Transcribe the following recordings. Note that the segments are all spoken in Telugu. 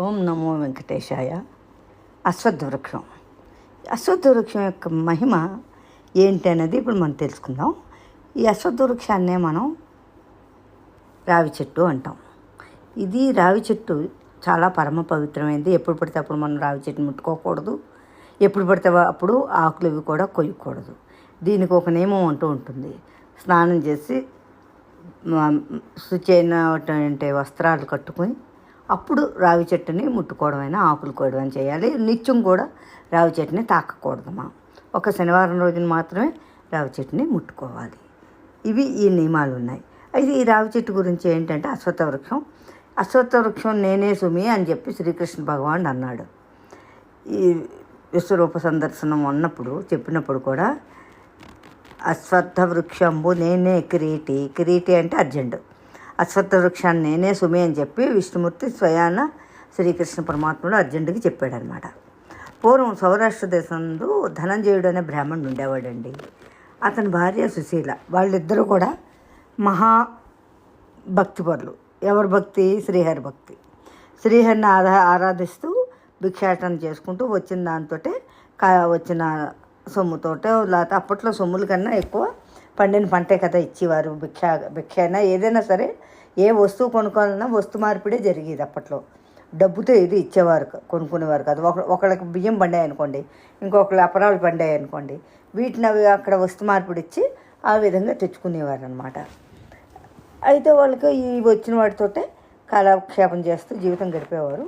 ఓం నమో వెంకటేశాయ. అశ్వత్థ వృక్షం అశ్వత్థ వృక్షం యొక్క మహిమ ఏంటి అనేది ఇప్పుడు మనం తెలుసుకుందాం. ఈ అశ్వత్థ వృక్షాన్నే మనం రావి చెట్టు అంటాం. ఇది రావి చెట్టు చాలా పరమ పవిత్రమైనది. ఎప్పుడు పడితే అప్పుడు మనం రావి చెట్టు ముట్టుకోకూడదు. ఎప్పుడు పడితే అప్పుడు ఆకులు ఇవి కూడా కొయ్యకూడదు. దీనికి ఒక నియమం అంటూ ఉంటుంది. స్నానం చేసి శుచి అయినటువంటి వస్త్రాలు కట్టుకొని అప్పుడు రావి చెట్టుని ముట్టుకోవడమైనా ఆకులు కోయడం చేయాలి. నిత్యం కూడా రావి చెట్టుని తాకకూడదు మనం. ఒక శనివారం రోజున మాత్రమే రావి చెట్టుని ముట్టుకోవాలి. ఇవి ఈ నియమాలు ఉన్నాయి. అయితే ఈ రావి చెట్టు గురించి ఏంటంటే అశ్వత్థ వృక్షం అశ్వత్థ వృక్షం నేనే సుమి అని చెప్పి శ్రీకృష్ణ భగవాన్ అన్నాడు. ఈ విశ్వరూప సందర్శనం ఉన్నప్పుడు చెప్పినప్పుడు కూడా అశ్వత్థ వృక్షంబు నేనే కిరీటి. కిరీటి అంటే అర్జెంటు. అశ్వత్థ వృక్షాన్ని నేనే సుమి అని చెప్పి విష్ణుమూర్తి స్వయాన శ్రీకృష్ణ పరమాత్ముడు అర్జునుడికి చెప్పాడనమాట పూర్వం సౌరాష్ట్ర దేశంలో ధనంజయుడు అనే బ్రాహ్మణుడు ఉండేవాడండి. అతని భార్య సుశీల వాళ్ళిద్దరూ కూడా మహా భక్తిపరులు. ఎవరి భక్తి? శ్రీహరి భక్తి. శ్రీహరిని ఆరా ఆరాధిస్తూ భిక్షాటన చేసుకుంటూ వచ్చిన దాంతో కా వచ్చిన సొమ్ముతోటో లేకపోతే అప్పట్లో సొమ్ముల కన్నా ఎక్కువ పండిన పంటే కదా ఇచ్చేవారు. భిక్ష భిక్ష అయినా ఏదైనా సరే ఏ వస్తువు కొనుక్కోవాలన్నా వస్తు మార్పిడే జరిగేది అప్పట్లో. డబ్బుతో ఇది ఇచ్చేవారు కొనుక్కునేవారు కాదు. ఒక ఒకళ్ళకి బియ్యం పండాయి అనుకోండి ఇంకొకళ్ళు అపరాలు పండాయి అనుకోండి వీటిని అవి అక్కడ వస్తు మార్పిడి ఇచ్చి ఆ విధంగా తెచ్చుకునేవారు అనమాట అయితే వాళ్ళకి ఈ వచ్చిన వాటితోటే కాలక్షేపం చేస్తూ జీవితం గడిపేవారు.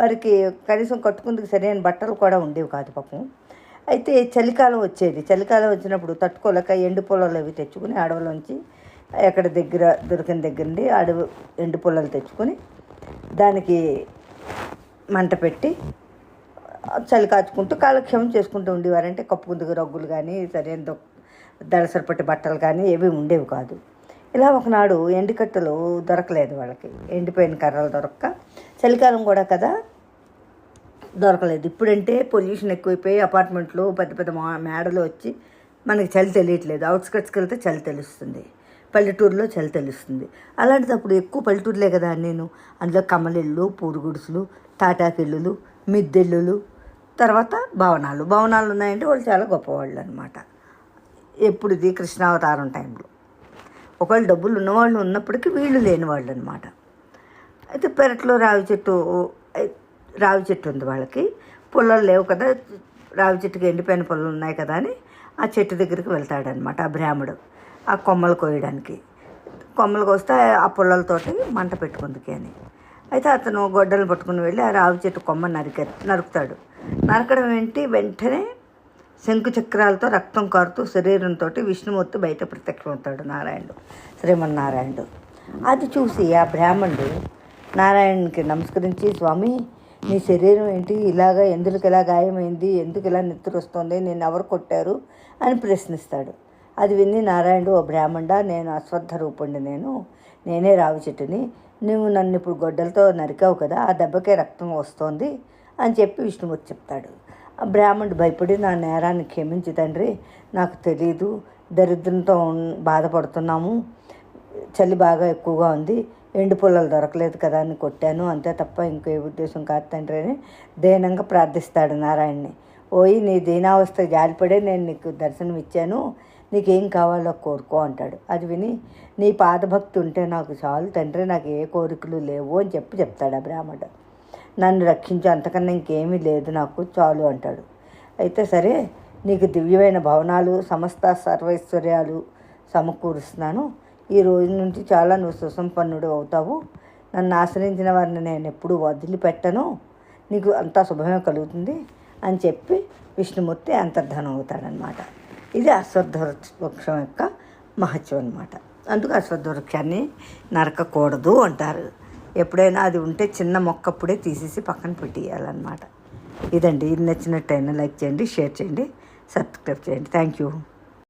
వారికి కనీసం కట్టుకుందుకు సరైన బట్టలు కూడా ఉండేవి కాదు పాపం. అయితే చలికాలం వచ్చేది. చలికాలం వచ్చినప్పుడు తట్టుకోలేక ఎండు పొలాలు అవి తెచ్చుకుని అడవిలోంచి ఎక్కడ దగ్గర దొరికిన దగ్గర నుండి అడవి ఎండు పొలాలు తెచ్చుకొని దానికి మంట పెట్టి చలి కాచుకుంటూ కాలక్షేమం చేసుకుంటూ ఉండేవారంటే కప్పుకుందుకు రగ్గులు కానీ సరైన దొ- దళసరిపట్టి బట్టలు కానీ ఏవి ఉండేవి కాదు. ఇలా ఒకనాడు ఎండికట్టలు దొరకలేదు వాళ్ళకి. ఎండిపోయిన కర్రలు దొరక్క. చలికాలం కూడా కదా దొరకలేదు. ఇప్పుడంటే పొల్యూషన్ ఎక్కువైపోయి అపార్ట్మెంట్లు పెద్ద పెద్ద మా మేడలు వచ్చి మనకి చలి తెలియట్లేదు. అవుట్స్కట్స్కి వెళ్తే చలి తెలుస్తుంది. పల్లెటూరులో చలి తెలుస్తుంది. అలాంటిదప్పుడు ఎక్కువ పల్లెటూరులే కదా నేను. అందులో కమలిళ్ళు పూరుగుడుసులు తాటాకిళ్ళు మిద్దెళ్ళు తర్వాత భవనాలు. భవనాలు ఉన్నాయంటే వాళ్ళు చాలా గొప్పవాళ్ళు అనమాట ఎప్పుడు ఇది కృష్ణావతారం టైంలో. ఒకవేళ డబ్బులు ఉన్నవాళ్ళు ఉన్నప్పటికీ వీళ్ళు లేని వాళ్ళు అనమాట అయితే పెరట్లో రావి చెట్టు రావి చెట్టు ఉంది వాళ్ళకి. పొలాలు లేవు కదా రావి చెట్టుకి ఎండిపోయిన పొలాలు ఉన్నాయి కదా అని ఆ చెట్టు దగ్గరికి వెళ్తాడనమాట ఆ బ్రాహ్మడు ఆ కొమ్మలు కోయడానికి. కొమ్మలు కోస్తే ఆ పొలాలతోటి మంట పెట్టుకుందికి అని. అయితే అతను గొడ్డలు పట్టుకుని వెళ్ళి ఆ రావి చెట్టు కొమ్మ నరికే నరుకుతాడు. నరకడం ఏంటి? వెంటనే శంకు చక్రాలతో రక్తం కారుతూ శరీరంతో విష్ణుమూర్తి బయట ప్రత్యక్షమవుతాడు నారాయణుడు శ్రీమన్నారాయణుడు. అది చూసి ఆ బ్రాహ్మణుడు నారాయణునికి నమస్కరించి స్వామి నీ శరీరం ఏంటి? ఇలాగా ఎందుకు ఇలా గాయమైంది? ఎందుకు ఇలా నెత్తురు వస్తుంది? నేను ఎవరు కొట్టారు? అని ప్రశ్నిస్తాడు. అది విని నారాయణుడు ఓ బ్రాహ్మణ నేను అశ్వత్థ రూపుండి నేను. నేనే రావి చెట్టుని. నువ్వు నన్ను ఇప్పుడు గొడ్డలతో నరికావు కదా ఆ దెబ్బకే రక్తం వస్తోంది అని చెప్పి విష్ణుమూర్తి చెప్తాడు. ఆ బ్రాహ్మణుడు భయపడి నా నేరాన్ని క్షమించి తండ్రి. నాకు తెలియదు దరిద్రంతో ఉన్- బాధపడుతున్నాము. చలి బాగా ఎక్కువగా ఉంది. ఎండు పొలాలు దొరకలేదు కదా అని కొట్టాను. అంతే తప్ప ఇంకే ఉద్దేశం కాదు తండ్రి అని దీనంగా ప్రార్థిస్తాడు నారాయణ్ని ఓయి నీ దీనావస్థ జాలిపడే నేను నీకు దర్శనం ఇచ్చాను. నీకేం కావాలో కోరుకో అంటాడు. అది విని నీ పాదభక్తి ఉంటే నాకు చాలు తండ్రి నాకు ఏ కోరికలు లేవు అని చెప్పి చెప్తాడు ఆ బ్రాహ్మణుడు నన్ను రక్షించు అంతకన్నా ఇంకేమీ లేదు నాకు చాలు అంటాడు. అయితే సరే నీకు దివ్యమైన భవనాలు సమస్త సర్వైశ్వర్యాలు సమకూరుస్తున్నాను. ఈ రోజు నుంచి చాలా నువ్వు సుసంపన్నుడు అవుతావు. నన్ను ఆశ్రయించిన వారిని నేను ఎప్పుడు వదిలిపెట్టను. నీకు అంతా శుభమే కలుగుతుంది అని చెప్పి విష్ణుమూర్తి అంతర్ధానం అవుతాడనమాట ఇది అశ్వత్థ వృక్షం యొక్క మహత్యం అనమాట అందుకు అశ్వత్థ వృక్షాన్ని నరకకూడదు అంటారు. ఎప్పుడైనా అది ఉంటే చిన్న మొక్కప్పుడే తీసేసి పక్కన పెట్టేయాలన్నమాట. ఇదండి. ఇది నచ్చినట్టయినా లైక్ చేయండి షేర్ చేయండి సబ్స్క్రైబ్ చేయండి. Thank you.